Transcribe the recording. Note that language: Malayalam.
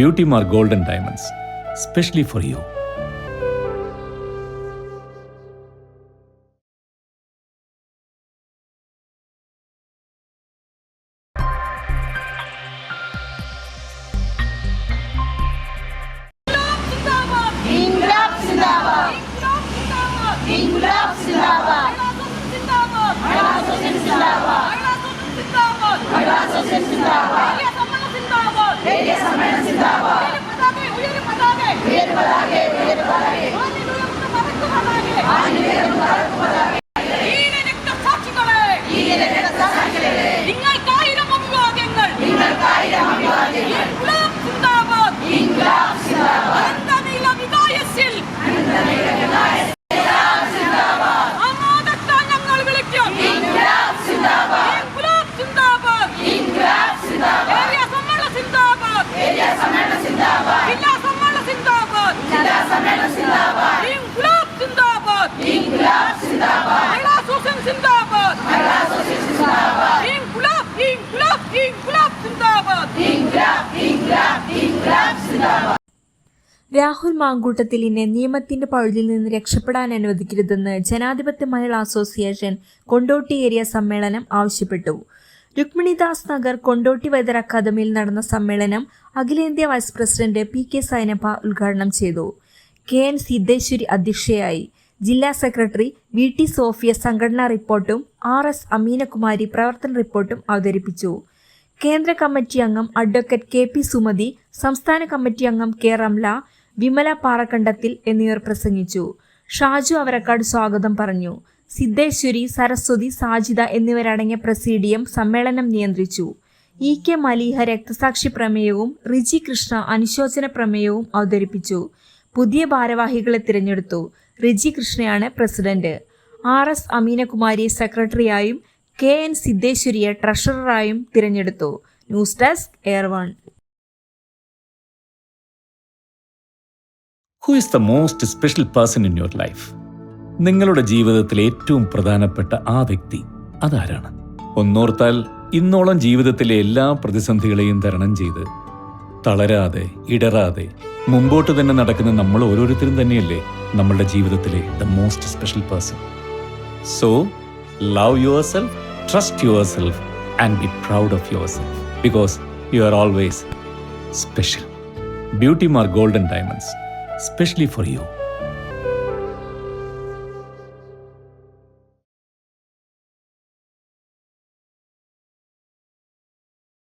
Beauty mar golden diamonds specially for you. Rahul Mankootathil മാങ്കൂട്ടത്തിലിനെ നിയമത്തിന്റെ പഴുതിൽ നിന്ന് രക്ഷപ്പെടാൻ അനുവദിക്കരുതെന്ന് ജനാധിപത്യ മഹിളാ അസോസിയേഷൻ കൊണ്ടോട്ടി ഏരിയ സമ്മേളനം ആവശ്യപ്പെട്ടു. രുക്മിണിദാസ് നഗർ കൊണ്ടോട്ടി വൈദ്യർ അക്കാദമിയിൽ നടന്ന സമ്മേളനം അഖിലേന്ത്യാ vice president P K Sainappa ഉദ്ഘാടനം ചെയ്തു. കെ എൻ സിദ്ധേശ്വരി അധ്യക്ഷയായി. ജില്ലാ സെക്രട്ടറി വി ടി സോഫിയ സംഘടനാ റിപ്പോർട്ടും ആർ എസ് അമീനകുമാരി പ്രവർത്തന റിപ്പോർട്ടും അവതരിപ്പിച്ചു. കേന്ദ്ര കമ്മിറ്റി അംഗം അഡ്വക്കേറ്റ് കെ പി സുമതി സംസ്ഥാന കമ്മിറ്റി അംഗം കെ റംല വിമല പാറക്കണ്ടത്തിൽ എന്നിവർ പ്രസംഗിച്ചു. ഷാജു അവരക്കാട് സ്വാഗതം പറഞ്ഞു. സിദ്ധേശ്വരി സരസ്വതി സാജിത എന്നിവരടങ്ങിയ പ്രസീഡിയം സമ്മേളനം നിയന്ത്രിച്ചു. ഇ കെ മലീഹ രക്തസാക്ഷി പ്രമേയവും റിജി കൃഷ്ണ അനുശോചന പ്രമേയവും അവതരിപ്പിച്ചു. പുതിയ ഭാരവാഹികളെ തിരഞ്ഞെടുത്തു. റിജി കൃഷ്ണയാണ് പ്രസിഡന്റ്. ആർ എസ് അമീനകുമാരിയെ സെക്രട്ടറിയായും കെ എൻ സിദ്ധേശ്വരിയെ ട്രഷററായും തിരഞ്ഞെടുത്തു. News desk air one. Who is the most special person in your life നിങ്ങളുടെ ജീവിതത്തിൽ ഏറ്റവും പ്രധാനപ്പെട്ട ആ വ്യക്തി അതാരാണ്? ഒന്നോർത്താൽ ഇന്നോളം ജീവിതത്തിലെ എല്ലാ പ്രതിസന്ധികളെയും തരണം ചെയ്ത് തളരാതെ ഇടറാതെ മുമ്പോട്ട് തന്നെ നടക്കുന്ന നമ്മൾ ഓരോരുത്തരും തന്നെയല്ലേ നമ്മളുടെ ജീവിതത്തിലെ the most special person so trust yourself and be proud of yourself because you are always special beauty mar golden diamonds specially for you